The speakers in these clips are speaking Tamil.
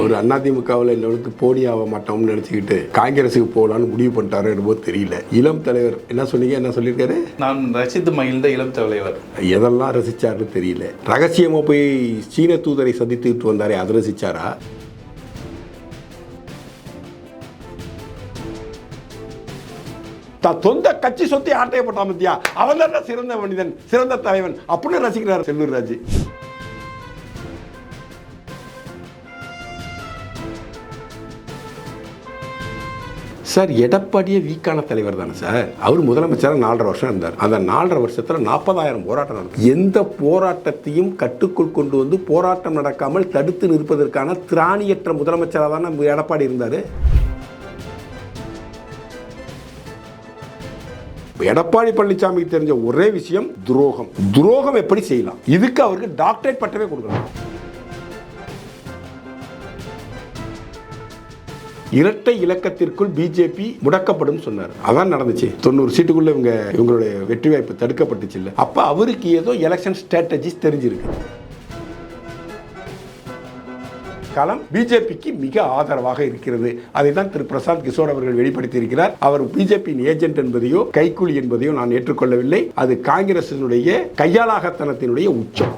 அவர் அதிமுகவில் இன்னொருக்கு போடி ஆக மாட்டோம்னு நினச்சிக்கிட்டு காங்கிரஸுக்கு போகலான்னு முடிவு பண்ணிட்டாரோ என்னமோ தெரியல. இளம் தலைவர் என்ன சொன்னீங்க? என்ன சொல்லியிருக்காரு? நான் ரசித்து மகிழ்ந்த இளம் தலைவர். எதெல்லாம் ரசிச்சாருன்னு தெரியல. ரகசியமாக போய் சீன தூதரை சந்தித்துக்கிட்டு வந்தாரே அதை ரசிச்சாரா? தான் சொந்த கட்சி சொத்தை ஆட்டைய போட்டான் பத்தியா அவன் தான் சிறந்த மனிதன் சிறந்த தலைவன் அப்படின்னு ரசிக்கிறார் செல்லூர் ராஜு. சார் எடப்பாடியே வீக்கான தலைவர் தானே சார்? அவர் முதலமைச்சராக நாலரை வருஷம் இருந்தார். அந்த நாலரை வருஷத்தில் நாற்பதாயிரம் போராட்டம் நடக்கும் எந்த போராட்டத்தையும் கட்டுக்குள் கொண்டு வந்து போராட்டம் நடக்காமல் தடுத்து நிற்பதற்கான திராணியற்ற முதலமைச்சராக தானே எடப்பாடி இருந்தார்? எடப்பாடி பழனிசாமிக்கு தெரிஞ்ச ஒரே விஷயம் துரோகம். துரோகம் எப்படி செய்யலாம்? இதுக்கு அவருக்கு டாக்டரேட் பட்டமே கொடுக்கலாம் இரட்டை இலக்கத்திற்குள் பிஜேபி முடக்கப்படும் சொன்னார். அதான் நடந்துச்சு. தொண்ணூறு சீட்டுக்குள்ள இவங்க இவங்களுடைய வெற்றி வாய்ப்பு தடுக்கப்பட்டுச்சு இல்லை. அப்ப அவருக்கு ஏதோ எலெக்ஷன் ஸ்ட்ராட்டஜிஸ் தெரிஞ்சிருக்கு. களம் பிஜேபிக்கு மிக ஆதரவாக இருக்கிறது. அதை தான் திரு பிரசாந்த் கிஷோர் அவர்கள் வெளிப்படுத்தி இருக்கிறார் அவர் பிஜேபியின் ஏஜென்ட் என்பதையோ கைக்கூலி என்பதையோ நான் ஏற்றுக்கொள்ளவில்லை. அது காங்கிரசினுடைய கையாளாகத்தனத்தினுடைய உச்சம்.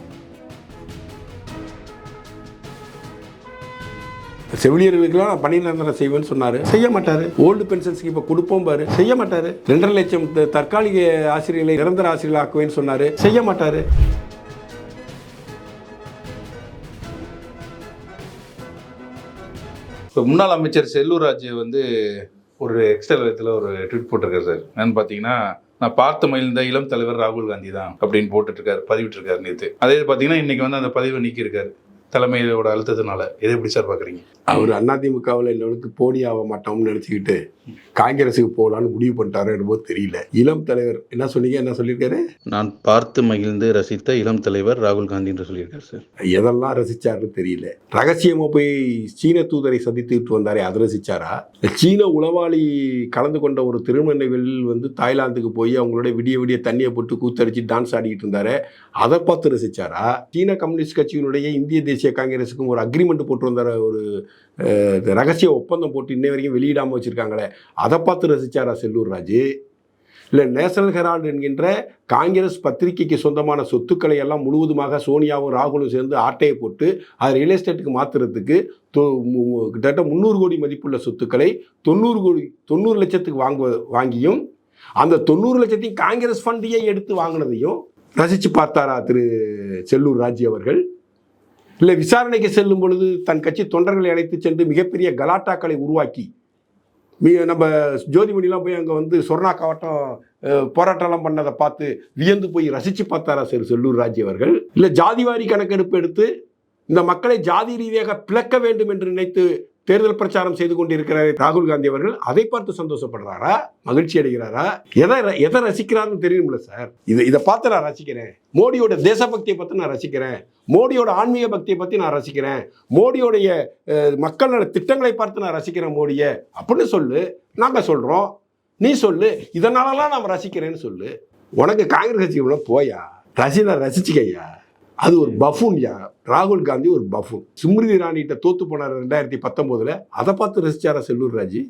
செவிலியர்களுக்கெல்லாம் நான் பணி நிரந்தரம் செய்வேன்னு சொன்னாரு. செய்ய மாட்டாரு. ஓல்டு பென்ஷன்ஸ்க்கு இப்போ கொடுப்போம் பாரு. செய்ய மாட்டாரு. ரெண்டரை லட்சம் தற்காலிக ஆசிரியர்களை நிரந்தர ஆசிரியர்கள் ஆக்குவேன்னு சொன்னாரு. செய்ய மாட்டாரு. இப்போ முன்னாள் அமைச்சர் செல்லூர் ராஜு வந்து ஒரு எக்ஸ்ட்ரா விதத்தில் ஒரு ட்வீட் போட்டிருக்காரு சார். என்னன்னு பார்த்தீங்கன்னா நான் பார்த்து மகிழ்ந்த இளம் தலைவர் ராகுல் காந்தி தான் அப்படின்னு போட்டுட்ருக்காரு பதிவிட்டிருக்காரு நேற்று அதே பார்த்தீங்கன்னா இன்னைக்கு வந்து அந்த பதிவை நீக்கியிருக்காரு. தலைமையோட அழுத்தத்தினால எதை எப்படி சார் பார்க்குறீங்க அவர் அதிமுகவில் இன்னொருக்கு போடி ஆக மாட்டோம்னு நினச்சிக்கிட்டு காங்கிரஸுக்கு போகலான்னு முடிவு பண்ணிட்டாரோ என்னமோ தெரியல. இளம் தலைவர் என்ன சொன்னீங்க? என்ன சொல்லியிருக்காரு? நான் பார்த்து மகிழ்ந்து ரசித்த இளம் தலைவர் ராகுல் காந்தி என்று சொல்லியிருக்காரு சார். எதெல்லாம் ரசிச்சாருன்னு தெரியல. ரகசியமா போய் சீன தூதரை சந்தித்துக்கிட்டு வந்தாரே அதை ரசிச்சாரா? சீன உளவாளி கலந்து கொண்ட ஒரு திருமண நிகழ்வில் வந்து தாய்லாந்துக்கு போய் அவங்களோட விடிய விடிய தண்ணியை போட்டு கூத்தடிச்சு டான்ஸ் ஆடிக்கிட்டு இருந்தாரு. அதை பார்த்து ரசிச்சாரா? சீன கம்யூனிஸ்ட் கட்சியினுடைய இந்திய தேசிய காங்கிரஸுக்கும் ஒரு அக்ரிமெண்ட் போட்டு ஒரு ரகசிய ஒப்பந்தம் போட்டு இன்னை வரைக்கும் வெளியிடாமல் வச்சுருக்காங்களே அதை பார்த்து ரசிச்சாரா செல்லூர் ராஜு? இல்லை நேஷனல் ஹெரால்டு என்கின்ற காங்கிரஸ் பத்திரிகைக்கு சொந்தமான சொத்துக்களை எல்லாம் முழுவதுமாக சோனியாவும் ராகுலும் சேர்ந்து ஆட்டையை போட்டு அதை ரியல் எஸ்டேட்டுக்கு மாற்றுறதுக்கு கிட்டத்தட்ட முந்நூறு கோடி மதிப்புள்ள சொத்துக்களை தொண்ணூறு கோடி தொண்ணூறு லட்சத்துக்கு வாங்குவ வாங்கியும் அந்த தொண்ணூறு லட்சத்தையும் காங்கிரஸ் ஃபண்டையே எடுத்து வாங்கினதையும் ரசித்து பார்த்தாரா திரு செல்லூர் ராஜி அவர்கள்? இல்லை விசாரணைக்கு செல்லும் பொழுது தன் கட்சி தொண்டர்களை அழைத்து சென்று மிகப்பெரிய கலாட்டாக்களை உருவாக்கி. நம்ம ஜோதிமணிலாம் போய் அங்கே வந்து சொர்ணா கவட்டம் போராட்டம்லாம் பண்ணதை பார்த்து வியந்து போய் ரசித்து பார்த்தாரா சார் செல்லூர் ராஜ் அவர்கள்? இல்லை ஜாதிவாரி கணக்கெடுப்பு எடுத்து இந்த மக்களை ஜாதி ரீதியாக பிளக்க வேண்டும் என்று நினைத்து தேர்தல் பிரச்சாரம் செய்து கொண்டிருக்கிறார் ராகுல் காந்தி அவர்கள் அதை பார்த்து சந்தோஷப்படுறாரா? மகிழ்ச்சி அடைகிறாரா? எதை ர- எதை ரசிக்கிறாருன்னு தெரியும்ல சார். இதை இதை பார்த்து நான் ரசிக்கிறேன். மோடியோட தேசபக்தியை பற்றி நான் ரசிக்கிறேன். மோடியோட ஆன்மீக பக்தியை பற்றி நான் ரசிக்கிறேன். மோடியோடைய மக்களோட திட்டங்களை பார்த்து நான் ரசிக்கிறேன் மோடியை. அப்படின்னு சொல்லு. நாங்கள் சொல்கிறோம் நீ சொல்லு. இதனாலலாம் நான் ரசிக்கிறேன்னு சொல்லு. உனக்கு காங்கிரஸ் கட்சி இவ்வளோ போயா? ரசினா ரசிச்சுக்கையா? அது ஒரு பஃபூன்யா ராகுல் காந்தி ஒரு பஃபூன். ஸ்மிருதி ராணிகிட்ட தோத்து போனார் ரெண்டாயிரத்தி பத்தொம்போதில். அதை பார்த்து ரசித்தாரா செல்லூர் ராஜி?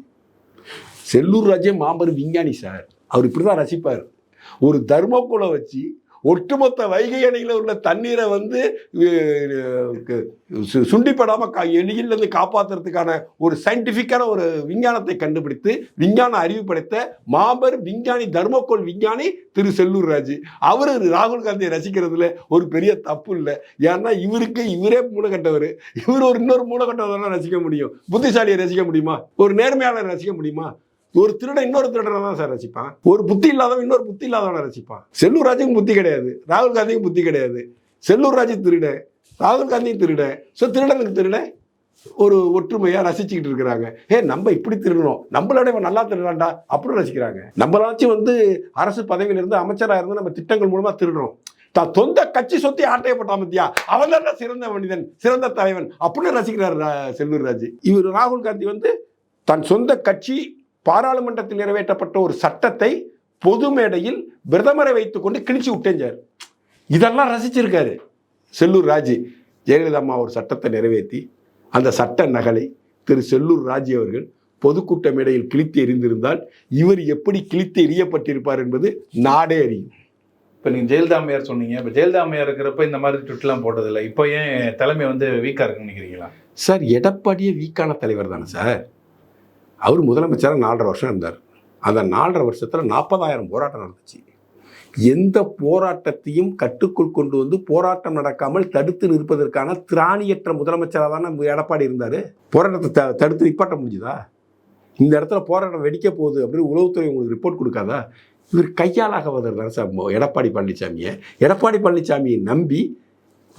செல்லூர் ராஜே மாபெரும் விஞ்ஞானி சார். அவர் இப்படி தான் ரசிப்பார். ஒரு தர்மக்குலை வச்சு ஒட்டுமொத்த வைகை அணையில் உள்ள தண்ணீரை வந்து சுண்டிப்படாமல் சு- கா எலியிலிருந்து காப்பாற்றுறதுக்கான ஒரு சயின்டிஃபிக்கான ஒரு விஞ்ஞானத்தை கண்டுபிடித்து விஞ்ஞான அறிவு படைத்த மாபெரும் விஞ்ஞானி தர்மக்கோள் விஞ்ஞானி திரு செல்லூர் ராஜ். அவர் ராகுல் காந்தியை ரசிக்கிறதுல ஒரு பெரிய தப்பு இல்லை. ஏன்னா இவருக்கு இவரே மூலக்கட்டவர் இவர் ஒரு இன்னொரு மூலக்கட்டவர் ரசிக்க முடியும். புத்திசாலியை ரசிக்க முடியுமா? ஒரு நேர்மையாளர் ரசிக்க முடியுமா? ஒரு திருடன் இன்னொரு திருடனை தான் சார் ரசிப்பான். ஒரு புத்தி இல்லாதவன் இன்னொரு புத்தி இல்லாதவனை ரசிப்பான். செல்லூர் ராஜுக்கும் புத்தி கிடையாது. ராகுல் காந்திக்கும் புத்தி கிடையாது. செல்லூர் ராஜு திருடன் ராகுல் காந்தியும் திருடன் ஸோ திருடனுக்கு திருடன் ஒரு ஒற்றுமையாக ரசிச்சுக்கிட்டு இருக்கிறாங்க. ஏ நம்ம இப்படி திருடணும். நம்மளோட இவன் நல்லா திருடாண்டா அப்படின்னு ரசிக்கிறாங்க. நம்மளாச்சும் வந்து அரசு பதவியில இருந்து அமைச்சராக இருந்து நம்ம திட்டங்கள் மூலமா திருடுறோம். தான் சொந்த கட்சி சொத்தி ஆட்டையப்பட்டான் பத்தியா? அவன் தான் சிறந்த மனிதன் சிறந்த தலைவன் அப்படின்னு ரசிக்கிறார் ரா- செல்லூர் ராஜு. இவர் ராகுல் காந்தி வந்து தன் சொந்த கட்சி பாராளுமன்றத்தில் நிறைவேற்றப்பட்ட ஒரு சட்டத்தை பொது மேடையில் பிரதமரை வைத்துக்கொண்டு கிழிச்சு விட்டேஞ்சார் இதெல்லாம் ரசிச்சிருக்காரு. செல்லூர் ராஜு ஜெயலலிதா அம்மா ஒரு சட்டத்தை நிறைவேற்றி அந்த சட்ட நகலை திரு செல்லூர் ராஜு அவர்கள் பொதுக்கூட்ட மேடையில் கிழித்து எறிந்திருந்தால் இவர் எப்படி கிழித்து எறியப்பட்டிருப்பார் என்பது நாடே அறியும். இப்போ நீங்கள் ஜெயலலிதா அம்மையார் சொன்னீங்க. இப்போ ஜெயலலிதா அம்மையார் இருக்கிறப்ப இந்த மாதிரி ட்விட்லாம் போட்டதில்லை. இப்போ ஏன் தலைமை வந்து வீக்காக இருக்குன்னு நினைக்கிறீங்களா? சார் எடப்பாடியே வீக்கான தலைவர் தானே சார். அவர் முதலமைச்சராக நாலரை வருஷம் இருந்தார். அந்த நாலரை வருஷத்தில் நாற்பதாயிரம் போராட்டம் நடந்துச்சு. எந்த போராட்டத்தையும் கட்டுக்குள் கொண்டு வந்து போராட்டம் நடக்காமல் தடுத்து நிற்பதற்கான திராணியற்ற முதலமைச்சராக தானே எடப்பாடி இருந்தார். போராட்டத்தை த தடுத்து நிப்பாட்ட முடிஞ்சுதா? இந்த இடத்துல போராட்டம் வெடிக்க போகுது அப்படின்னு உளவுத்துறை உங்களுக்கு ரிப்போர்ட் கொடுக்காதா? இவர் கையாளாக தானே சார் எடப்பாடி பழனிசாமியை எடப்பாடி பழனிசாமியை நம்பி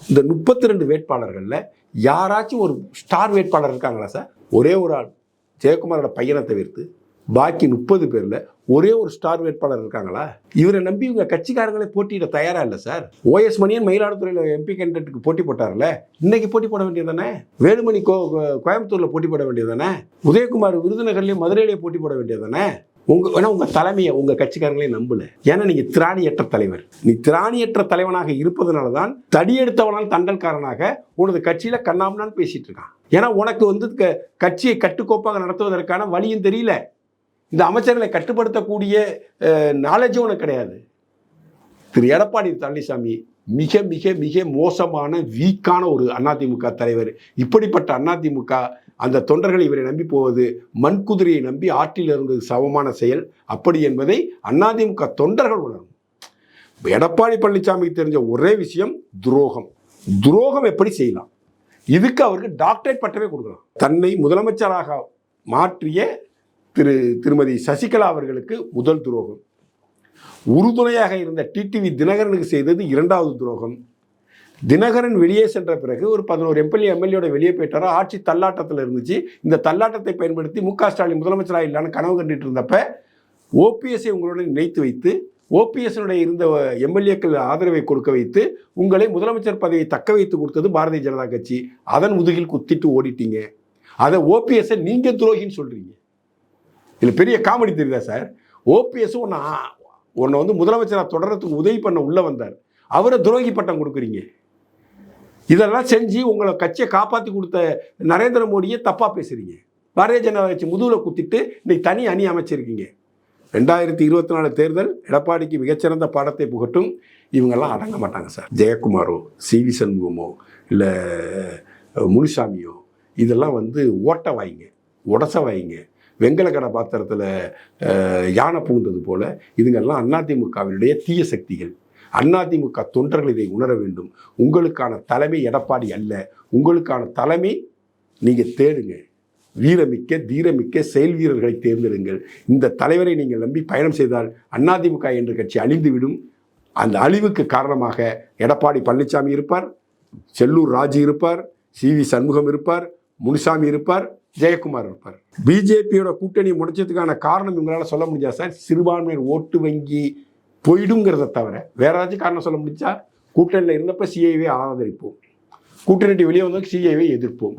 இந்த முப்பத்தி ரெண்டு வேட்பாளர்களில் யாராச்சும் ஒரு ஸ்டார் வேட்பாளர் இருக்காங்களா சார்? ஒரே ஒரு ஆள். ஜெயக்குமாரோட பையனை தவிர்த்து பாக்கி முப்பது பேரில் ஒரே ஒரு ஸ்டார் வேட்பாளர் இருக்காங்களா? இவரை நம்பி இவங்க கட்சிக்காரங்களே போட்டியிட தயாரா இல்லை சார்? ஓஎஸ் மணியன் மயிலாடுதுறையில் எம்பி கேண்டிடேட்டுக்கு போட்டி போட்டார்ல? இன்னைக்கு போட்டி போட வேண்டியதானே வேலுமணி கோ கோ- போட்டி போட வேண்டியதானே உதயகுமார் விருதுநகர்லேயும் மதுரையிலேயே போட்டி போட வேண்டியதானே உங்கள் ஏன்னா உங்கள் தலைமையை உங்கள் கட்சிக்காரங்களே நம்பலை. ஏன்னா நீங்கள் திராணியற்ற தலைவர். நீ திராணியற்ற தலைவனாக இருப்பதனால தான் தடியெடுத்தவனால் தண்டல்காரனாக உனது கட்சியில் கண்ணாமனான்னு பேசிகிட்டு இருக்கான். ஏன்னா உனக்கு வந்து க- கட்சியை கட்டுக்கோப்பாக நடத்துவதற்கான வழியும் தெரியல. இந்த அமைச்சர்களை கட்டுப்படுத்தக்கூடிய நாலேஜும் உனக்கு கிடையாது. திரு. எடப்பாடி பழனிசாமி மிக மிக மிக மோசமான வீக்கான ஒரு அதிமுக தலைவர். இப்படிப்பட்ட அதிமுக அந்த தொண்டர்கள் இவரை நம்பி போவது மண்குதிரையை நம்பி ஆற்றில் இருந்தது சமமான செயல். அப்படி என்பதை அதிமுக தொண்டர்கள் உணரும். எடப்பாடி பழனிசாமிக்கு தெரிஞ்ச ஒரே விஷயம் துரோகம். துரோகம் எப்படி செய்யலாம்? இதுக்கு அவருக்கு டாக்டரேட் பட்டமே கொடுக்கலாம். தன்னை முதலமைச்சராக மாற்றிய திரு திருமதி சசிகலா அவர்களுக்கு முதல் துரோகம். உறுதுணையாக இருந்த டிடிவி தினகரனுக்கு செய்தது இரண்டாவது துரோகம். தினகரன் வெளியே சென்ற பிறகு ஒரு பதினோரு எம்எல்ஏ எம்எல்ஏட வெளியே போயிட்டாரோ? ஆட்சி தள்ளாட்டத்தில் இருந்துச்சு. இந்த தள்ளாட்டத்தை பயன்படுத்தி மு க. ஸ்டாலின் முதலமைச்சராக இல்லைன்னு கனவு கண்டுட்டு இருந்தப்ப ஓபிஎஸ்ஐ உங்களுடன் இணைத்து வைத்து ஓபிஎஸ்னுடைய இருந்த எம்எல்ஏக்கள் ஆதரவை கொடுக்க வைத்து உங்களை முதலமைச்சர் பதவியை தக்க வைத்து கொடுத்தது பாரதிய ஜனதா கட்சி. அதன் முதுகில் குத்திட்டு ஓடிட்டீங்க. அதை ஓபிஎஸ்ஸை நீங்கள் துரோகின்னு சொல்கிறீங்க இதில் பெரிய காமெடி தெரியுதா சார்? ஓபிஎஸ் ஒன்று ஒன்றை வந்து முதலமைச்சராக தொடர்றதுக்கு உதவி பண்ண உள்ளே வந்தார். அவரை துரோகி பட்டம் கொடுக்குறீங்க. இதெல்லாம் செஞ்சு உங்களை கட்சியை காப்பாற்றி கொடுத்த நரேந்திர மோடியை தப்பாக பேசுகிறீங்க பாரதிய ஜனதா கட்சி முதுகில் குத்திட்டு இன்னைக்கு தனி அணி அமைச்சிருக்கீங்க. ரெண்டாயிரத்தி இருபத்தி நாலு தேர்தல் எடப்பாடிக்கு மிகச்சிறந்த பாடத்தை புகட்டும். இவங்கெல்லாம் அடங்க மாட்டாங்க சார். ஜெயக்குமாரோ சி வி சண்முகமோ இல்லை முனுசாமியோ இதெல்லாம் வந்து ஓட்ட வாய்ங்க உடச வாய்ங்க. வெங்கலக்கடை பாத்திரத்தில் யானை பூந்தது போல் இதுங்கெல்லாம் அதிமுகவினுடைய தீய சக்திகள். அதிமுக தொண்டர்கள் இதை உணர வேண்டும். உங்களுக்கான தலைமை எடப்பாடி அல்ல. உங்களுக்கான தலைமை நீங்கள் தேடுங்க. வீரமிக்க தீரமிக்க செயல் வீரர்களை தேர்ந்தெடுங்கள். இந்த தலைவரை நீங்கள் நம்பி பயணம் செய்தால் அதிமுக என்ற கட்சி அழிந்துவிடும். அந்த அழிவுக்கு காரணமாக எடப்பாடி பழனிசாமி இருப்பார் செல்லூர் ராஜு இருப்பார் சி வி சண்முகம் இருப்பார் முனுசாமி இருப்பார் ஜெயக்குமார் இருப்பார். பிஜேபியோட கூட்டணி முடிச்சதுக்கான காரணம் இவங்களால சொல்ல முடியாது சார்? சிறுபான்மையர் ஓட்டு வங்கி போயிடுங்கிறத தவிர வேற ஏதாச்சும் காரணம் சொல்ல முடிச்சா கூட்டணியில் இருந்தப்ப சிஐவை ஆதரிப்போம். கூட்டணி வெளியே வந்தது சிஐவை எதிர்ப்போம்.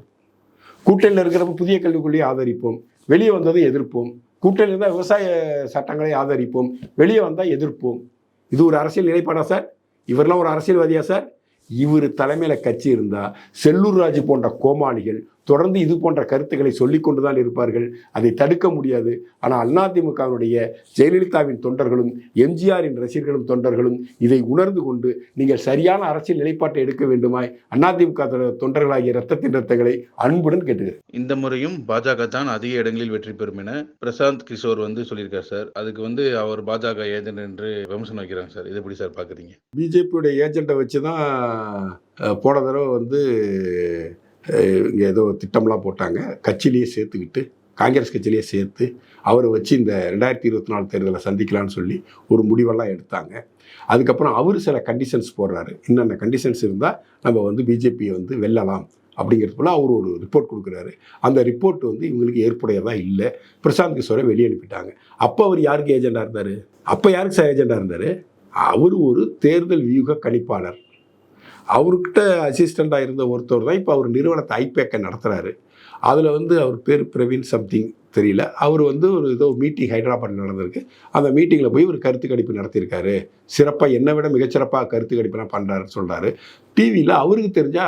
கூட்டணியில் இருக்கிறப்ப புதிய கல்விக் கொள்கையை ஆதரிப்போம். வெளியே வந்ததை எதிர்ப்போம். கூட்டணியில் இருந்தால் விவசாய சட்டங்களை ஆதரிப்போம். வெளியே வந்தால் எதிர்ப்போம். இது ஒரு அரசியல் நிலைப்பாடா சார்? இவரெல்லாம் ஒரு அரசியல்வாதியா சார்? இவர் தலைமையில் கட்சி இருந்தால் செல்லூர் ராஜு போன்ற கோமாளிகள் தொடர்ந்து இது போன்ற கருத்துக்களை சொல்லிக் கொண்டுதான் இருப்பார்கள். அதை தடுக்க முடியாது. ஆனால் அதிமுகவினுடைய ஜெயலலிதாவின் தொண்டர்களும் எம்ஜிஆரின் ரசிகர்களும் தொண்டர்களும் இதை உணர்ந்து கொண்டு நீங்கள் சரியான அரசியல் நிலைப்பாட்டை எடுக்க வேண்டுமாய் அதிமுக தொண்டர்களாகிய ரத்தத்தின் ரத்தங்களை அன்புடன் கேட்டுகிறேன் இந்த முறையும் பாஜக தான் அதிக இடங்களில் வெற்றி பெறும் என பிரசாந்த் கிஷோர் வந்து சொல்லியிருக்காரு சார். அதுக்கு வந்து அவர் பாஜக ஏஜென்ட் என்று விமர்சனம் வைக்கிறாங்க சார். இதை எப்படி சார் பார்க்குறீங்க? பிஜேபியோட ஏஜெண்ட்டை வச்சு தான் போன தடவை வந்து இங்கே ஏதோ திட்டம்லாம் போட்டாங்க. கட்சியிலேயே சேர்த்துக்கிட்டு காங்கிரஸ் கட்சியிலேயே சேர்த்து அவரை வச்சு இந்த ரெண்டாயிரத்தி இருபத்தி நாலு தேர்தலை சந்திக்கலாம்னு சொல்லி ஒரு முடிவெல்லாம் எடுத்தாங்க. அதுக்கப்புறம் அவர் சில கண்டிஷன்ஸ் போடுறாரு. என்னென்ன கண்டிஷன்ஸ் இருந்தால் நம்ம வந்து பிஜேபியை வந்து வெல்லலாம் அப்படிங்கிறது போல் அவர் ஒரு ரிப்போர்ட் கொடுக்குறாரு. அந்த ரிப்போர்ட் வந்து இவங்களுக்கு ஏற்புடையதாக இல்லை. பிரசாந்த் கிஷோரை வெளியே அனுப்பிட்டாங்க. அப்போ அவர் யாருக்கு ஏஜெண்டாக இருந்தார்? அப்போ யாருக்கு சார் ஏஜெண்டாக இருந்தார்? அவர் ஒரு தேர்தல் வியூக கணிப்பாளர். அவர்கிட்ட அசிஸ்டண்ட்டாக இருந்த ஒருத்தர் தான் இப்போ அவர் நிறுவனத்தை ஐபேக்கை நடத்துகிறாரு அதில் வந்து அவர் பேர் பிரவீன் சம்திங் தெரியல. அவர் வந்து ஒரு ஏதோ மீட்டிங் ஹைதராபாத் நடந்திருக்கு. அந்த மீட்டிங்கில் போய் ஒரு கருத்து கணிப்பு நடத்தியிருக்காரு. சிறப்பாக என்னை விட மிகச்சிறப்பாக கருத்து கணிப்புலாம் பண்ணுறாருன்னு சொல்கிறாரு டிவியில் அவருக்கு தெரிஞ்ச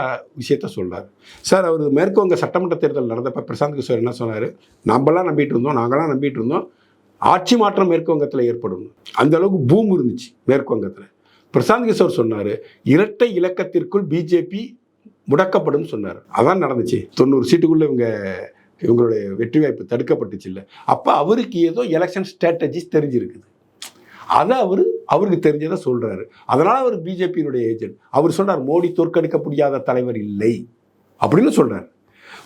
விஷயத்த சொல்கிறார் சார் அவர் மேற்குவங்க சட்டமன்ற தேர்தல் நடந்தப்ப பிரசாந்த் கிஷோர் என்ன சொன்னார்? நம்மளாம் நம்பிட்டு இருந்தோம் நாங்களாம் நம்பிட்டு இருந்தோம். ஆட்சி மாற்றம் மேற்கு வங்கத்தில் ஏற்படும். அந்த அளவுக்கு பூம் இருந்துச்சு மேற்கு வங்கத்தில் பிரசாந்த் கிஷோர் சொன்னார் இரட்டை இலக்கத்திற்குள் பிஜேபி முடக்கப்படும் சொன்னார். அதான் நடந்துச்சு. தொண்ணூறு சீட்டுக்குள்ளே இவங்க இவங்களுடைய வெற்றி வாய்ப்பு தடுக்கப்பட்டுச்சு இல்லை. அப்போ அவருக்கு ஏதோ எலெக்ஷன் ஸ்ட்ராட்டஜிஸ் தெரிஞ்சிருக்குது. அதை அவர் அவருக்கு தெரிஞ்சதை சொல்கிறாரு அதனால் அவர் பிஜேபியினுடைய ஏஜென்ட் அவர் சொன்னார் மோடி தோற்கடிக்க முடியாத தலைவர் இல்லை. அப்படின்னு சொல்கிறார்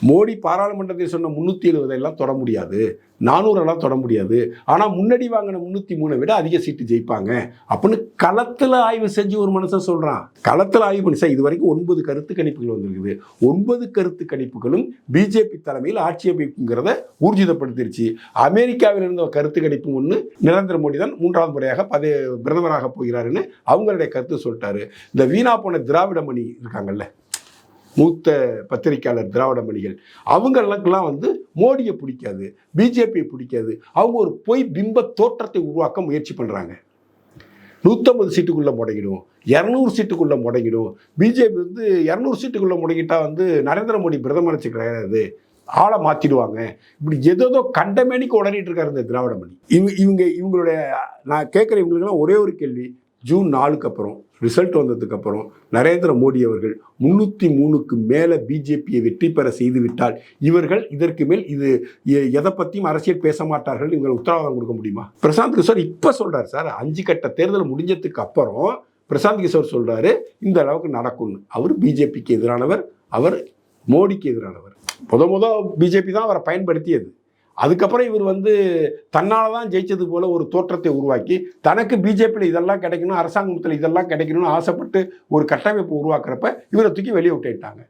மோடி பாராளுமன்றத்தில் சொன்ன முந்நூற்றி எழுபதெல்லாம் தொட முடியாது. நானூறெல்லாம் தொட முடியாது. ஆனால் முன்னாடி வாங்கின முந்நூற்றி மூணை விட அதிக சீட்டு ஜெயிப்பாங்க. அப்படின்னு களத்தில் ஆய்வு செஞ்சு ஒரு மனுஷன் சொல்கிறான் களத்தில் ஆய்வு பண்ணி சார் இது வரைக்கும் ஒன்பது கருத்து கணிப்புகள் வந்திருக்குது. ஒன்பது கருத்து கணிப்புகளும் பிஜேபி தலைமையில் ஆட்சி அமைப்புங்கிறத ஊர்ஜிதப்படுத்திருச்சு. அமெரிக்காவில் இருந்த கருத்து கணிப்பு ஒன்று நரேந்திர மோடி தான் மூன்றாவது முறையாக பதவி பிரதமராக போகிறாருன்னு அவங்களுடைய கருத்து சொல்லிட்டாரு. இந்த வீணா போன திராவிட மணி இருக்காங்கல்ல மூத்த பத்திரிக்கையாளர் திராவிட மணிகள் அவங்களுக்கெல்லாம் வந்து மோடியை பிடிக்காது பிஜேபியை பிடிக்காது. அவங்க ஒரு பொய் பிம்ப தோற்றத்தை உருவாக்க முயற்சி பண்ணுறாங்க நூற்றம்பது சீட்டுக்குள்ளே முடங்கிடும் இரநூறு சீட்டுக்குள்ளே முடங்கிடும். பிஜேபி வந்து இரநூறு சீட்டுக்குள்ளே முடங்கிட்டா வந்து நரேந்திர மோடி பிரதமர் வச்சு கிடையாது ஆளை மாற்றிடுவாங்க இப்படி ஏதோ கண்டமேனிக்கு உடனிட்டு இருக்காரு இந்த திராவிட மணி. இவங்க இவங்க இவங்களுடைய நான் கேட்குற இவங்களுக்கெல்லாம் ஒரே ஒரு கேள்வி ஜூன் நாலுக்கு அப்புறம். ரிசல்ட் வந்ததுக்கு அப்புறம் நரேந்திர மோடி அவர்கள் முன்னூற்றி மூணுக்கு மேலே பிஜேபியை வெற்றி பெற செய்து விட்டால் இவர்கள் இதற்கு மேல் இது எ- எதை பற்றியும் அரசியல் பேச மாட்டார்கள் இவங்களை உத்தரவாதம் கொடுக்க முடியுமா? பிரசாந்த் கிஷோர் இப்போ சொல்கிறார் சார். அஞ்சு கட்ட தேர்தல் முடிஞ்சதுக்கு அப்புறம் பிரசாந்த் கிஷோர் சொல்கிறாரு இந்த அளவுக்கு நடக்கும்னு. அவர் பிஜேபிக்கு எதிரானவர் அவர் மோடிக்கு எதிரானவர். முத முத பிஜேபி தான் அவரை பயன்படுத்தியது. அதுக்கப்புறம் இவர் வந்து தன்னால் தான் ஜெயிச்சது போல ஒரு தோற்றத்தை உருவாக்கி தனக்கு பிஜேபியில் இதெல்லாம் கிடைக்கணும் அரசாங்கத்தில் இதெல்லாம் கிடைக்கணும்னு ஆசைப்பட்டு ஒரு கட்டமைப்பு உருவாக்குறப்ப இவரை தூக்கி வெளியே விட்டுட்டாங்க.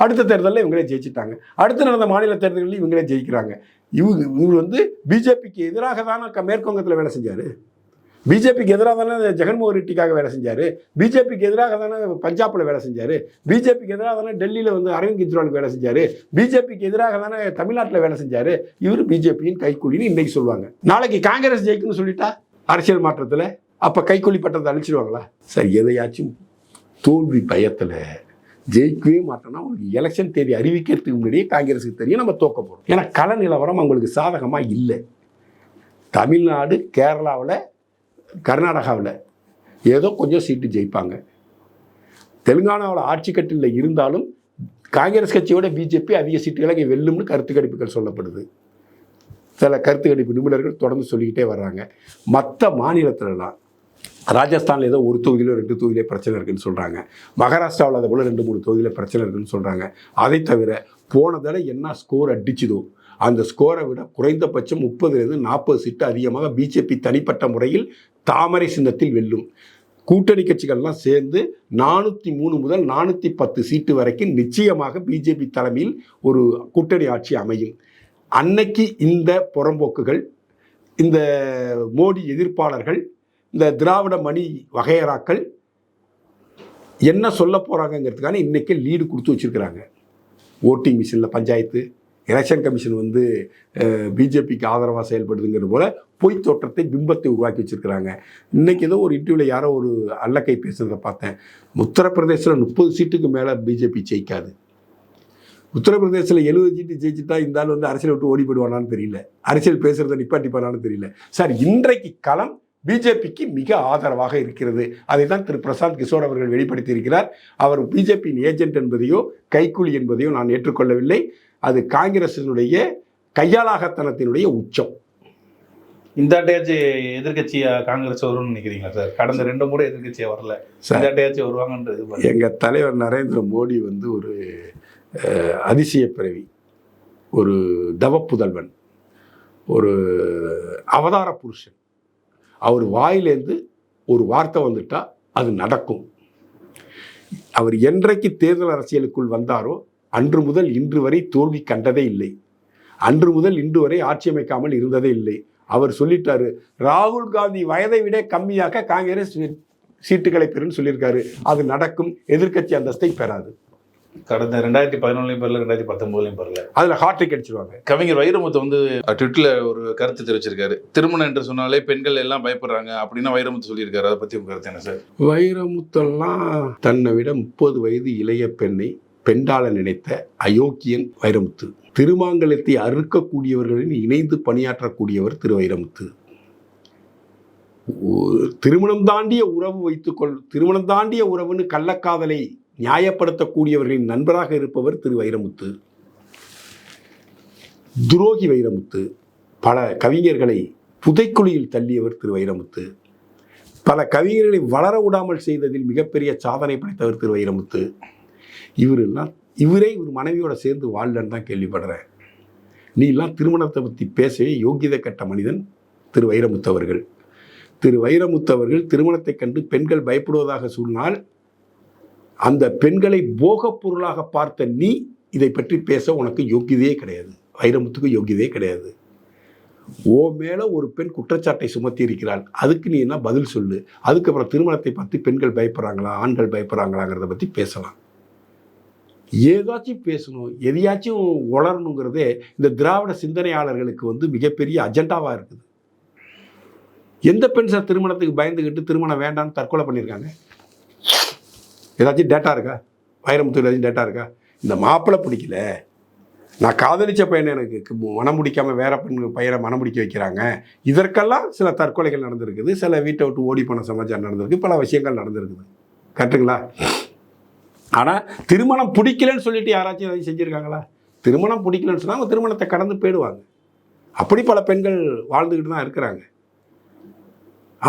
அடுத்த தேர்தலில் இவங்களே ஜெயிச்சிட்டாங்க. அடுத்து நடந்த மாநில தேர்தல்களில் இவங்களே ஜெயிக்கிறாங்க. இவங்க இவர் வந்து பிஜேபிக்கு எதிராக தான் மேற்குவங்கத்தில் வேலை செஞ்சார். பிஜேபிக்கு எதிராக தானே ஜெகன்மோகன் ரெட்டிக்காக வேலை செஞ்சார். பிஜேபிக்கு எதிராக தானே பஞ்சாபில் வேலை செஞ்சார். பிஜேபிக்கு எதிராக தானே டெல்லியில் வந்து அரவிந்த் கெஜ்ரிவாலுக்கு வேலை செஞ்சார். பிஜேபிக்கு எதிராக தானே தமிழ்நாட்டில் வேலை செஞ்சார். இவர் பிஜேபியின் கைக்கூலின்னு இன்னைக்கு சொல்லுவாங்க. நாளைக்கு காங்கிரஸ் ஜெயிக்குன்னு சொல்லிட்டா அரசியல் மாற்றத்தில் அப்போ கைக்கூலி பட்டத்தை அழிச்சிடுவாங்களா சரி எதையாச்சும் தோல்வி பயத்தில் ஜெயிக்கவே மாட்டோம்னா உங்களுக்கு எலெக்ஷன் தேதி அறிவிக்கிறதுக்கு முன்னாடியே காங்கிரஸுக்கு தெரியும் நம்ம தோக்க போகிறோம் ஏன்னா கள நிலவரம் அவங்களுக்கு சாதகமாக இல்லை. தமிழ்நாடு கேரளாவில் கர்நாடகாவில் ஏதோ கொஞ்சம் சீட்டு ஜெயிப்பாங்க. தெலுங்கானாவில் ஆட்சி கட்டில் இருந்தாலும் காங்கிரஸ் கட்சியோட பிஜேபி அதிக சீட்டுகளை இங்கே வெல்லும்னு கருத்து கணிப்புகள் சொல்லப்படுது. சில கருத்து கணிப்பு நிபுணர்கள் தொடர்ந்து சொல்லிக்கிட்டே வர்றாங்க. மற்ற மாநிலத்திலலாம் ராஜஸ்தானில் ஏதோ ஒரு தொகுதியிலோ ரெண்டு தொகுதியிலே பிரச்சனை இருக்குன்னு சொல்கிறாங்க மகாராஷ்டிராவில் அதை போல் ரெண்டு மூணு தொகுதியில் பிரச்சனை இருக்குன்னு சொல்கிறாங்க அதை தவிர போன தடவை என்ன ஸ்கோர் அடிச்சுதோ அந்த ஸ்கோரை விட குறைந்தபட்சம் முப்பதுலேருந்து நாற்பது சீட்டு அதிகமாக பிஜேபி தனிப்பட்ட முறையில் தாமரை சின்னத்தில் வெல்லும். கூட்டணி கட்சிகள்லாம் சேர்ந்து நானூற்றி மூணு முதல் நானூற்றி பத்து சீட்டு வரைக்கும் நிச்சயமாக பிஜேபி தலைமையில் ஒரு கூட்டணி ஆட்சி அமையும். அன்னைக்கு இந்த புறம்போக்குகள் இந்த மோடி எதிர்ப்பாளர்கள் இந்த திராவிட மணி வகையறாக்கள் என்ன சொல்ல போகிறாங்கங்கிறதுக்கான இன்றைக்கி லீடு கொடுத்து வச்சுருக்கிறாங்க. ஓட்டிங் மிஷினில் பஞ்சாயத்து எலெக்ஷன் கமிஷன் வந்து பிஜேபிக்கு ஆதரவாக செயல்படுதுங்கிற போல பொய் தோற்றத்தை பிம்பத்தை உருவாக்கி வச்சிருக்கிறாங்க. இன்னைக்கு ஏதோ ஒரு இன்டர்வியூவில் யாரோ ஒரு அல்லக்கை பேசுகிறத பார்த்தேன். உத்தரப்பிரதேசத்தில் முப்பது சீட்டுக்கு மேலே பிஜேபி ஜெயிக்காது. உத்தரப்பிரதேசத்தில் எழுபது சீட்டு ஜெயிச்சுட்டா இந்த ஆள் வந்து அரசியல் விட்டு ஓடி போயிடுவானான்னு தெரியல. அரசியல் பேசுகிறத நிப்பாட்டிப்பானான்னு தெரியல. சார் இன்றைக்கு களம் பிஜேபிக்கு மிக ஆதரவாக இருக்கிறது. அதை தான் திரு. பிரசாந்த் கிஷோர் அவர்கள் வெளிப்படுத்தி இருக்கிறார் அவர் பிஜேபியின் ஏஜென்ட் என்பதையோ கைக்கூலி என்பதையோ நான் ஏற்றுக்கொள்ளவில்லை. அது காங்கிரசினுடைய கையாளாகத்தனத்தினுடைய உச்சம். இந்த அட்டையாச்சும் எதிர்கட்சியா காங்கிரஸ் வரும்னு நினைக்கிறீங்களா சார்? கடந்த ரெண்டு முறை எதிர்கட்சியா வரல. சார். இந்த அட்டையாச்சும் வருவாங்கன்றது. எங்கள் தலைவர் நரேந்திர மோடி வந்து ஒரு அதிசய பிறவி. ஒரு தவப்புதல்வன். ஒரு அவதார புருஷன். அவர் வாயிலேருந்து ஒரு வார்த்தை வந்துட்டால் அது நடக்கும். அவர் என்றைக்கு தேர்தல் அரசியலுக்குள் வந்தாரோ அன்று முதல் இன்று வரை தோல்வி கண்டதே இல்லை. அன்று முதல் இன்று வரை ஆட்சி அமைக்காமல் இருந்ததே இல்லை. அவர் சொல்லிட்டாரு ராகுல் காந்தி வயதை விட கம்மியாக காங்கிரஸ் சீட்டுகளை பெறுன்னு சொல்லியிருக்காரு. அது நடக்கும். எதிர்க்கட்சி அந்தஸ்தை பெறாது. கடந்த ரெண்டாயிரத்தி பதினொன்றுலையும் பெறல ரெண்டாயிரத்தி பத்தொன்பதுலையும் பெறல அதில் ஹார்ட்ரிக் அடிச்சிருவாங்க. கவிஞர் வைரமுத்து வந்து ட்விட்டில் ஒரு கருத்து தெரிவிச்சிருக்காரு. திருமணம் என்று சொன்னாலே பெண்கள் எல்லாம் பயப்படுறாங்க அப்படின்னா வைரமுத்து சொல்லியிருக்காரு. அதை பத்தி உங்க கருத்து என்ன சார்? வைரமுத்தெல்லாம் தன்னை விட முப்பது வயது இளைய பெண்ணை பெண்டாள நினைத்த அயோக்கியன் வைரமுத்து. திருமாங்கலத்தை அறுக்கக்கூடியவர்களின் இணைந்து பணியாற்றக்கூடியவர் திரு வைரமுத்து. திருமணம் தாண்டிய உறவு வைத்துக்கொள் திருமணம் தாண்டிய உறவுன்னு கள்ளக்காதலை நியாயப்படுத்தக்கூடியவர்களின் நண்பராக இருப்பவர் திரு வைரமுத்து. துரோகி வைரமுத்து. பல கவிஞர்களை புதைக்குழியில் தள்ளியவர் திரு வைரமுத்து. பல கவிஞர்களை வளர விடாமல் செய்ததில் மிகப்பெரிய சாதனை படைத்தவர் திரு வைரமுத்து. இவரெல்லாம் இவரே இவர் மனைவியோட சேர்ந்து வாழலன்னு தான் கேள்விப்படுறேன். நீ எல்லாம் திருமணத்தை பற்றி பேசவே யோகியதை கட்ட மனிதன் திரு வைரமுத்து அவர்கள். திரு வைரமுத்து அவர்கள் திருமணத்தை கண்டு பெண்கள் பயப்படுவதாக சொன்னால் அந்த பெண்களை போகப் பொருளாக பார்த்த நீ இதை பற்றி பேச உனக்கு யோக்கியதே கிடையாது. வைரமுத்துக்கு யோக்கியதே கிடையாது. ஓ மேலே ஒரு பெண் குற்றச்சாட்டை சுமத்தி இருக்கிறாள். அதுக்கு நீ என்ன பதில் சொல்லு? அதுக்கப்புறம் திருமணத்தை பற்றி பெண்கள் பயப்படுறாங்களா ஆண்கள் பயப்படுறாங்களாங்கிறத பற்றி பேசலாம். ஏதாச்சும் பேசணும். எதையாச்சும் உளரணுங்கிறதே இந்த திராவிட சிந்தனையாளர்களுக்கு வந்து மிகப்பெரிய அஜெண்டாவாக இருக்குது. எந்த பெண் சார் திருமணத்துக்கு பயந்துக்கிட்டு திருமணம் வேண்டாம்னு தற்கொலை பண்ணியிருக்காங்க? ஏதாச்சும் டேட்டா இருக்கா? வைரமுத்து ஏதாச்சும் டேட்டா இருக்கா? இந்த மாப்பிள்ளை பிடிக்கல. நான் காதலிச்ச பையனை எனக்கு மனம் முடிக்காமல் வேற பெண் பையனை மனம் முடிக்க வைக்கிறாங்க. இதற்கெல்லாம் சில தற்கொலைகள் நடந்திருக்குது. சில வீட்டை விட்டு ஓடி போன சமாச்சாரம் நடந்திருக்கு. பல விஷயங்கள் நடந்திருக்குது. கரெக்டுங்களா ஆனால் திருமணம் பிடிக்கலன்னு சொல்லிட்டு யாராச்சும் எதாவது செஞ்சுருக்காங்களா? திருமணம் பிடிக்கலன்னு சொன்னால் அவங்க திருமணத்தை கடந்து போயிடுவாங்க. அப்படி பல பெண்கள் வாழ்ந்துக்கிட்டு தான் இருக்கிறாங்க.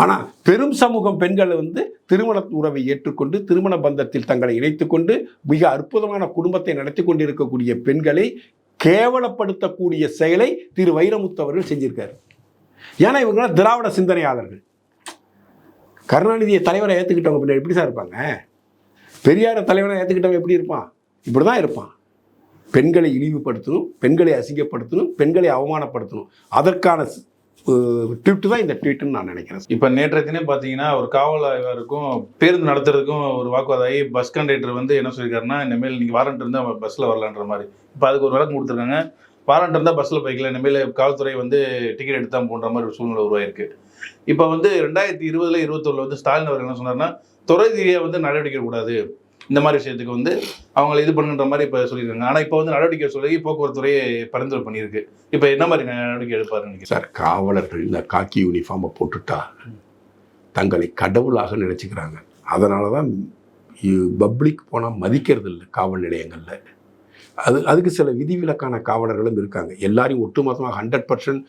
ஆனால் பெரும் சமூகம் பெண்கள் வந்து திருமண உறவை ஏற்றுக்கொண்டு திருமண பந்தத்தில் தங்களை இணைத்துக்கொண்டு மிக அற்புதமான குடும்பத்தை நடத்தி கொண்டிருக்கக்கூடிய பெண்களை கேவலப்படுத்தக்கூடிய செயலை திரு வைரமுத்து அவர்கள் செஞ்சிருக்காரு. ஏன்னா இவங்களாம் திராவிட சிந்தனையாளர்கள். கருணாநிதியை தலைவரை ஏற்றுக்கிட்டவங்க பின்னாடி எப்படி சார் இருப்பாங்க? பெரியார தலைவரை ஏற்றுக்கிட்டவன் எப்படி இருப்பான்? இப்படி தான் இருப்பான். பெண்களை இழிவுபடுத்தணும் பெண்களை அசிங்கப்படுத்தணும் பெண்களை அவமானப்படுத்தணும். அதற்கான ட்வீட்டு தான் இந்த ட்வீட்டுன்னு நான் நினைக்கிறேன். இப்போ நேற்றைய தினம் பார்த்தீங்கன்னா ஒரு காவல் ஆய்வாருக்கும் பேருந்து நடத்துறதுக்கும் ஒரு வாக்குவாதம் ஆகி பஸ் கண்டக்டர் வந்து என்ன சொல்லியிருக்காருன்னா இனிமேல் நீங்கள் வாரண்ட் அவன் பஸ்ஸில் வரலான்ற மாதிரி. இப்போ அதுக்கு ஒரு விளக்கம் கொடுத்துருக்காங்க. வாரண்ட் இருந்தால் பஸ்ஸில் போய்க்கல இனிமேல் காவல்துறை வந்து டிக்கெட் எடுத்தா போன்ற மாதிரி ஒரு சூழ்நிலை உருவாயிருக்கு. இப்போ வந்து ரெண்டாயிரத்தி இருபதுல இருபத்தொன்னில் வந்து ஸ்டாலின் அவர் என்ன சொன்னார்னா துறை ரீதியாக வந்து நடவடிக்கை கூடாது இந்த மாதிரி விஷயத்துக்கு வந்து அவங்களை இது பண்ணுன்ற மாதிரி இப்போ சொல்லியிருக்காங்க. ஆனால் இப்போ வந்து நடவடிக்கை சொல்லி போக்குவரத்துறையே பரிந்துரை பண்ணியிருக்கு. இப்போ என்ன மாதிரி நடவடிக்கை எடுப்பாருன்னு சார் காவலர்கள் இந்த காக்கி யூனிஃபார்மை போட்டுட்டா தங்களை கடவுளாக நினச்சிக்கிறாங்க. அதனால தான் பப்ளிக் போனால் மதிக்கிறது இல்லை காவல் நிலையங்களில். அது அதுக்கு சில விதிவிலக்கான காவலர்களும் இருக்காங்க. எல்லாரையும் ஒட்டுமொத்தமாக ஹண்ட்ரட் பர்சன்ட்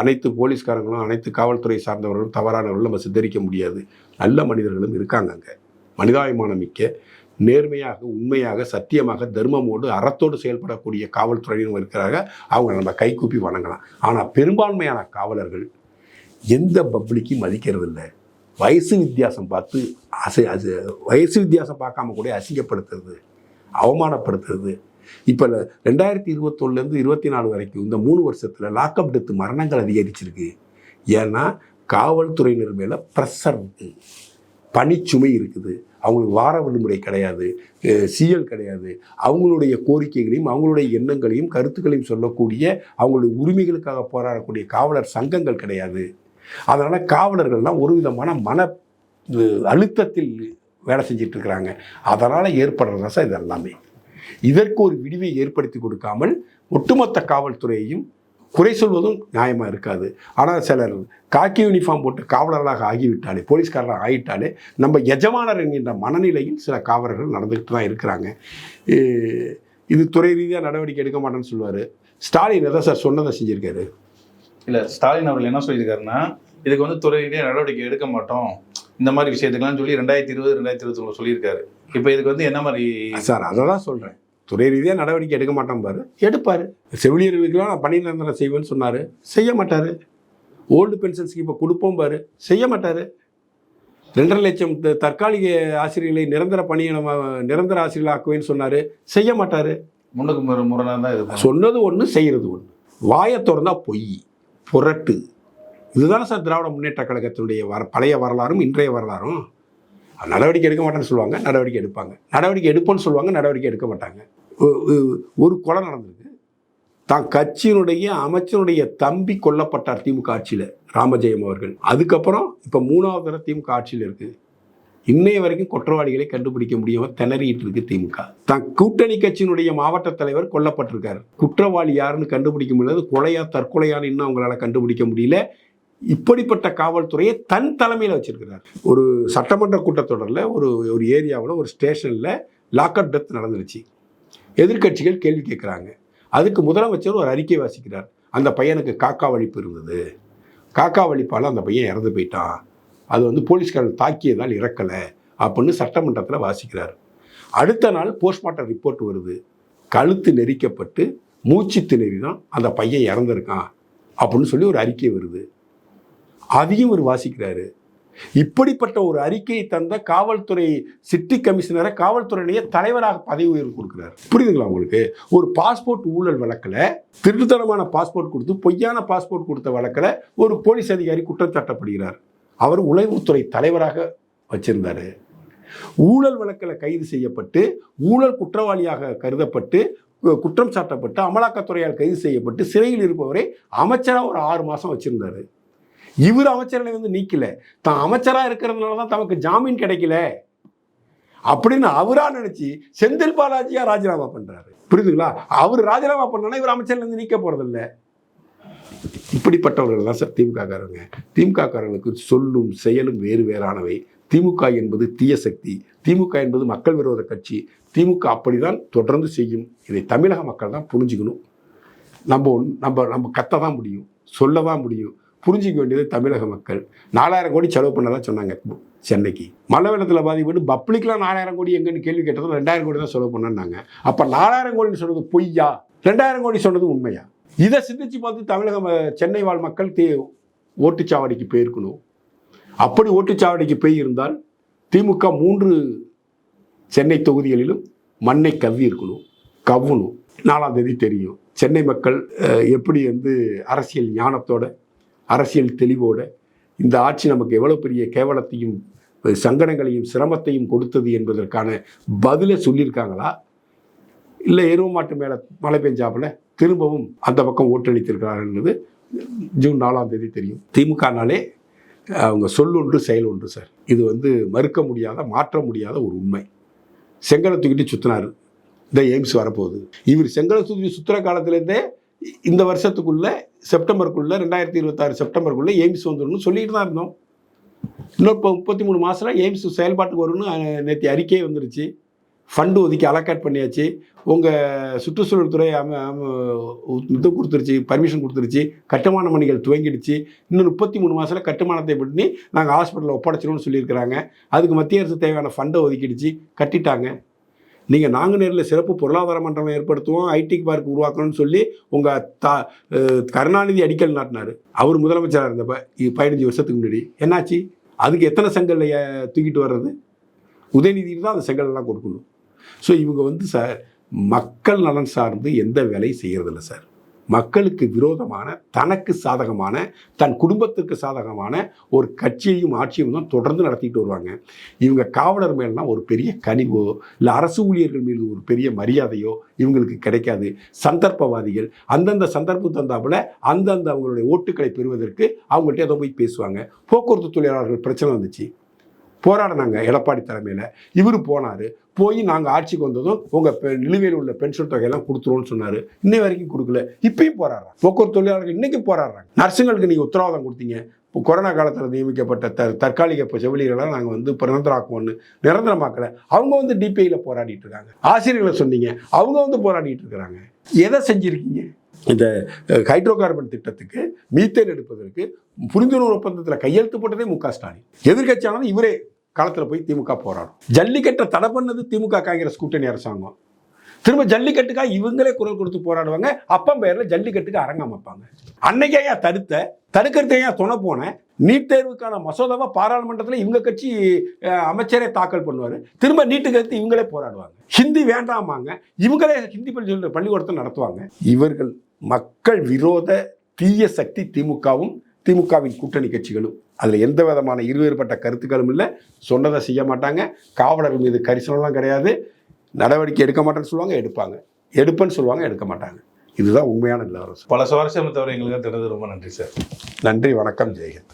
அனைத்து போலீஸ்காரங்களும் அனைத்து காவல்துறை சார்ந்தவர்களும் தவறானவர்களும் நம்ம சித்தரிக்க முடியாது. நல்ல மனிதர்களும் இருக்காங்க அங்கே. மனிதாபிமானம் மிக்க நேர்மையாக உண்மையாக சத்தியமாக தர்மமோடு அறத்தோடு செயல்படக்கூடிய காவல்துறையினரும் இருக்கிறாங்க. அவங்க நம்ம கைகூப்பி வணங்கலாம். ஆனால் பெரும்பான்மையான காவலர்கள் எந்த பப்ளிக்கையும் மதிக்கிறதில்லை. வயசு வித்தியாசம் பார்த்து அசை அது வயசு வித்தியாசம் பார்க்காம கூட அசிங்கப்படுத்துறது அவமானப்படுத்துறது. இப்போ ரெண்டாயிரத்தி இருபத்தொன்னுலேருந்து இருபத்தி நாலு வரைக்கும் இந்த மூணு வருஷத்தில் லாக்அப் டெத்து மரணங்கள் அதிகரிச்சிருக்கு. ஏன்னா காவல்துறையினர் மேலே ப்ரெஷர் இருக்குது பனிச்சுமை இருக்குது. அவங்களுக்கு வார விடுமுறை கிடையாது சிஎல் கிடையாது. அவங்களுடைய கோரிக்கைகளையும் அவங்களுடைய எண்ணங்களையும் கருத்துக்களையும் சொல்லக்கூடிய அவங்களுடைய உரிமைகளுக்காக போராடக்கூடிய காவலர் சங்கங்கள் கிடையாது. அதனால் காவலர்கள்லாம் ஒரு விதமான மன அழுத்தத்தில் வேலை செஞ்சிட்டு இருக்கிறாங்க அதனால் ஏற்படுறது ரசம் இது எல்லாமே இதற்கு ஒரு விடிவை ஏற்படுத்தி கொடுக்காமல் ஒட்டுமொத்த காவல்துறையையும் குறை சொல்வதும் நியாயமாக இருக்காது. ஆனால் சிலர் காக்கி யூனிஃபார்ம் போட்டு காவலர்களாக ஆகிவிட்டாலே போலீஸ்காரராக ஆகிட்டாலே நம்ம எஜமானர் என்கின்ற மனநிலையில் சில காவலர்கள் நடந்துக்கிட்டு தான் இருக்கிறாங்க. இது துறை ரீதியாக நடவடிக்கை எடுக்க மாட்டேன்னு சொல்லுவார். ஸ்டாலின் எதை சார் சொன்னதை செஞ்சுருக்காரு? இல்ல ஸ்டாலின் அவர்கள் என்ன சொல்லியிருக்காருன்னா இதுக்கு வந்து துறை ரீதியாக நடவடிக்கை எடுக்க மாட்டோம். இந்த மாதிரி விஷயத்துக்கெல்லாம் சொல்லி ரெண்டாயிரத்தி இருபது ரெண்டாயிரத்தி இருபத்தி சொல்லியிருக்காரு. இப்போ இதுக்கு வந்து என்ன மாதிரி சார் அதை தான் சொல்கிறேன் துறை ரீதியாக நடவடிக்கை எடுக்க மாட்டோம் பாரு. எடுப்பார். செவிலியர்களுக்கெல்லாம் நான் பணி நிரந்தரம் செய்வேன்னு சொன்னார். செய்ய மாட்டார். ஓல்டு பென்ஷன்ஸ்க்கு இப்போ கொடுப்போம் பாரு. செய்ய மாட்டார். ரெண்டரை லட்சம் தற்காலிக ஆசிரியர்களை நிரந்தர பணியை நம்ம நிரந்தர ஆசிரியர்கள் ஆக்குவேன்னு சொன்னார். செய்ய மாட்டார். முன்னுக்கு முரணாக தான் இது. சொன்னது ஒன்று செய்கிறது ஒன்று வாயை திறந்தா பொய் புரட்டு. இதுதானே சார் திராவிட முன்னேற்ற கழகத்தினுடைய வர பழைய வரலாறும் இன்றைய வரலாறும். நடவடிக்கை எடுக்க மாட்டேன்னு சொல்லுவாங்க நடவடிக்கை எடுப்பாங்க. நடவடிக்கை எடுப்போன்னு சொல்லுவாங்க நடவடிக்கை எடுக்க மாட்டாங்க. ஒரு கொலை நடந்திருக்கு. தான் கட்சியினுடைய அமைச்சருடைய தம்பி கொல்லப்பட்டார் திமுக ஆட்சியில் ராமஜெயம் அவர்கள். அதுக்கப்புறம் இப்போ மூணாவது தடவை திமுக ஆட்சியில் இருக்குது இன்னைய வரைக்கும் குற்றவாளிகளை கண்டுபிடிக்க முடியாமல் திணறிட்டு இருக்கு திமுக. தான் கூட்டணி கட்சியினுடைய மாவட்ட தலைவர் கொல்லப்பட்டிருக்காரு. குற்றவாளி யாருன்னு கண்டுபிடிக்க முடியாது கொலையா தற்கொலையான்னு இன்னும் அவங்களால கண்டுபிடிக்க முடியல. இப்படிப்பட்ட காவல்துறையை தன் தலைமையில் வச்சிருக்கிறார். ஒரு சட்டமன்ற கூட்டத்தொடரில் ஒரு ஒரு ஏரியாவில் ஒரு ஸ்டேஷனில் லாக்அப் டெத் நடந்துருச்சு. எதிர்க்கட்சிகள் கேள்வி கேட்குறாங்க. அதுக்கு முதலமைச்சர் ஒரு அறிக்கை வாசிக்கிறார். அந்த பையனுக்கு காக்கா வலிப்பு இருந்தது. காக்கா வலிப்பால் அந்த பையன் இறந்து போயிட்டான். அது வந்து போலீஸ்காரன் தாக்கியதால் இறக்கலை அப்படின்னு சட்டமன்றத்தில் வாசிக்கிறார். அடுத்த நாள் போஸ்ட்மார்ட்டம் ரிப்போர்ட் வருது. கழுத்து நெரிக்கப்பட்டு மூச்சு திணறி தான் அந்த பையன் இறந்துருக்கான் அப்படின்னு சொல்லி ஒரு அறிக்கை வருது. அதையும் ஒரு வாசிக்கிறாரு. இப்படிப்பட்ட ஒரு அறிக்கையை தந்த காவல்துறை சிட்டி கமிஷனரை காவல்துறையிலேயே தலைவராக பதவி உயர்வு கொடுக்குறாரு. புரியுதுங்களா உங்களுக்கு? ஒரு பாஸ்போர்ட் ஊழல் வழக்கில் திருட்டுத்தனமான பாஸ்போர்ட் கொடுத்து பொய்யான பாஸ்போர்ட் கொடுத்த வழக்கில் ஒரு போலீஸ் அதிகாரி குற்றம் சாட்டப்படுகிறார். அவர் உளவுத்துறை தலைவராக வச்சிருந்தாரு. ஊழல் வழக்கில் கைது செய்யப்பட்டு ஊழல் குற்றவாளியாக கருதப்பட்டு குற்றம் சாட்டப்பட்டு அமலாக்கத்துறையால் கைது செய்யப்பட்டு சிறையில் இருப்பவரை அமைச்சராக ஒரு ஆறு மாதம் வச்சுருந்தாரு. இவர் அமைச்சரவை வந்து நீக்கல. தான் அமைச்சராக இருக்கிறதுனால தான் தமக்கு ஜாமீன் கிடைக்கல. அப்படின்னு அவரா நினைச்சு செந்தில் பாலாஜியா ராஜினாமா பண்றாரு. புரியுதுங்களா? அவர் ராஜினாமா பண்ணனா இவர் அமைச்சர்ல இருந்து நீக்க போறதில்ல. இப்படிப்பட்டவர்கள் தான் சார் திமுக காரங்க திமுக காரங்களுக்கு சொல்லும் செயலும் வேறு வேறானவை. திமுக என்பது தீய சக்தி. திமுக என்பது மக்கள் விரோத கட்சி. திமுக அப்படிதான் தொடர்ந்து செய்யும். இதை தமிழக மக்கள் தான் புரிஞ்சுக்கணும். நம்ம நம்ம நம்ம கத்த தான் முடியும். சொல்ல தான் முடியும். புரிஞ்சிக்க வேண்டியது தமிழக மக்கள். நாலாயிரம் கோடி செலவு பண்ணதாக சொன்னாங்க சென்னைக்கு. மழை வெள்ளத்தில் பாதிப்பட்டு பப்ளிக்லாம் நாலாயிரம் கோடி எங்கன்னு கேள்வி கேட்டதும் ரெண்டாயிரம் கோடி தான் செலவு பண்ணாங்க அப்போ நாலாயிரம் கோடின்னு சொன்னது பொய்யா? ரெண்டாயிரம் கோடி சொன்னது உண்மையா? இதை சிந்திச்சு பார்த்து தமிழக சென்னை வாழ் மக்கள் தே ஓட்டுச்சாவடிக்கு போயிருக்கணும். அப்படி ஓட்டுச்சாவடிக்கு போய் இருந்தால் திமுக மூன்று சென்னை தொகுதிகளிலும் மண்ணை கவ்வி இருக்கணும் கவ்வணும். நாலாம் தேதி தெரியும். சென்னை மக்கள் எப்படி வந்து அரசியல் ஞானத்தோட அரசியல் தெளிவோட இந்த ஆட்சி நமக்கு எவ்வளோ பெரிய கேவலத்தையும் சங்கடங்களையும் சிரமத்தையும் கொடுத்தது என்பதற்கான பதிலை சொல்லியிருக்காங்களா? இல்லை எருவ மாட்டு மேலே மழை பெஞ்சாப்புல திரும்பவும் அந்த பக்கம் ஓட்டளித்திருக்கிறார்கள் ஜூன் நாலாம் தேதி தெரியும். திமுகனாலே அவங்க சொல்லொன்று செயல் ஒன்று சார். இது வந்து மறுக்க முடியாத மாற்ற முடியாத ஒரு உண்மை. செங்கலை தூக்கிட்டு சுத்தினாரு. இந்த எய்ம்ஸ் வரப்போகுது. இவர் செங்கலை தூக்கி சுற்றுற காலத்துலேருந்தே இந்த வருஷத்துக்குள்ள செப்டம்பருக்குள்ள ரெண்டாயிரத்தி இருபத்தாறு செப்டம்பருக்குள்ள எய்ம்ஸ் வந்துடணும்னு சொல்லிட்டு தான் இருந்தோம். இன்னும் இப்போ முப்பத்தி மூணு மாதத்தில் எய்ம்ஸ் செயல்பாட்டுக்கு வரும்னு நேற்று அறிக்கையே வந்துருச்சு. ஃபண்டு ஒதுக்கி அலக்காட் பண்ணியாச்சு. உங்கள் சுற்றுச்சூழல் துறை அம- இது கொடுத்துருச்சு பர்மிஷன் கொடுத்துருச்சு. கட்டுமான பணிகள் துவங்கிடுச்சு. இன்னும் முப்பத்தி மூணு மாதத்தில் கட்டுமானத்தை பண்ணி நாங்கள் ஹாஸ்பிட்டலில் ஒப்படைச்சிடும்னு சொல்லியிருக்கிறாங்க. அதுக்கு மத்திய அரசு தேவையான ஃபண்டை ஒதுக்கிடுச்சு கட்டிட்டாங்க. நீங்கள் நாங்குநேரில் சிறப்பு பொருளாதார மன்றம் ஏற்படுத்துவோம் ஐடி பார்க் உருவாக்கணும்னு சொல்லி உங்கள் தா கருணாநிதி அடிக்கல் நாட்டினார். அவர் முதலமைச்சராக இருந்தப்ப பதினஞ்சு வருஷத்துக்கு முன்னாடி. என்னாச்சு? அதுக்கு எத்தனை செங்கல் தூக்கிட்டு வர்றது? உதயநிதிக்கு தான் அந்த செங்கல்லாம் கொடுக்கணும். ஸோ இவங்க வந்து சார் மக்கள் நலன் சார்ந்து எந்த வேலையும் செய்கிறதில்ல சார். மக்களுக்கு விரோதமான தனக்கு சாதகமான தன் குடும்பத்திற்கு சாதகமான ஒரு கட்சியையும் ஆட்சியும் தான் தொடர்ந்து நடத்திட்டு வருவாங்க. இவங்க காவலர் மேலாம் ஒரு பெரிய கனிவோ இல்லை அரசு ஊழியர்கள் மீது ஒரு பெரிய மரியாதையோ இவங்களுக்கு கிடைக்காது. சந்தர்ப்பவாதிகள் அந்தந்த சந்தர்ப்பம் தந்தாப்புல அந்தந்த அவங்களுடைய ஓட்டுக்களை பெறுவதற்கு அவங்கள்ட்ட ஏதோ போய் பேசுவாங்க. போக்குவரத்து தொழிலாளர்கள் பிரச்சனை வந்துச்சு. போராடினாங்க எடப்பாடி தலைமையில். இவர் போனார். போய் நாங்கள் ஆட்சிக்கு வந்ததும் உங்கள் நிலுவையில் உள்ள பென்ஷன் தொகையெல்லாம் கொடுத்துருவோம்னு சொன்னார். இன்னை வரைக்கும் கொடுக்கல. இப்பயும் போராடுறாங்க. போக்குவரத்து தொழிலாளர்கள் இன்றைக்கும் போராடுறாங்க. நர்ஸுங்களுக்கு நீங்கள் உத்தரவாதம் கொடுத்தீங்க. இப்போ கொரோனா காலத்தில் நியமிக்கப்பட்ட த தற்காலிக இப்போ செவிலியர்களாக நாங்கள் வந்து நிரந்தரமாக்குவோம்னு நிரந்தரமாக்கலை. அவங்க வந்து டிபிஐயில் போராடிட்டு இருக்காங்க. ஆசிரியர்களை சொன்னீங்க. அவங்க வந்து போராடிட்டு இருக்கிறாங்க. எதை செஞ்சுருக்கீங்க? இந்த ஹைட்ரோ கார்பன் திட்டத்துக்கு மீத்தேன் எடுப்பதற்கு புரிந்துணர்வு ஒப்பந்தத்தில் கையெழுத்து போட்டதே மு க ஸ்டாலின். எதிர்கட்சியானது இவரே களத்தில் போய் திமுக போராடும். ஜல்லிக்கட்டை தடை பண்ணது திமுக காங்கிரஸ் கூட்டணி அரசாங்கம். திரும்ப ஜல்லிக்கட்டுக்காக இவங்களே குரல் கொடுத்து போராடுவாங்க. அப்பம் பெயரில் ஜல்லிக்கட்டுக்கு அரங்கம் வைப்பாங்க அன்னைக்கே ஏன் தடுத்த தடுக்கிறதுக்கு ஏன் துணை போனேன் நீட் தேர்வுக்கான மசோதாவை பாராளுமன்றத்தில் இவங்க கட்சி அமைச்சரே தாக்கல் பண்ணுவார். திரும்ப நீட்டுக்கு எடுத்து இவங்களே போராடுவாங்க. ஹிந்தி வேண்டாமாங்க. இவங்களே ஹிந்தி பள்ளி சொல்ற பள்ளிக்கூடத்தை நடத்துவாங்க. இவர்கள் மக்கள் விரோத தீய சக்தி திமுகவும் திமுகவின் கூட்டணி கட்சிகளும். அதில் எந்த விதமான இருவேறுபட்ட கருத்துக்களும் இல்லை. சொன்னதை செய்ய மாட்டாங்க. காவலர் மீது கரிசனம்லாம் கிடையாது. நடவடிக்கை எடுக்க மாட்டேன்னு சொல்லுவாங்க எடுப்பாங்க. எடுப்பேன்னு சொல்லுவாங்க எடுக்க மாட்டாங்க. இதுதான் உண்மையான நிலவரம். பல சுவாரஸ்யம் தவிர எங்களுக்கு தெரிஞ்சது. ரொம்ப நன்றி சார். நன்றி வணக்கம். ஜெயஹிந்த்.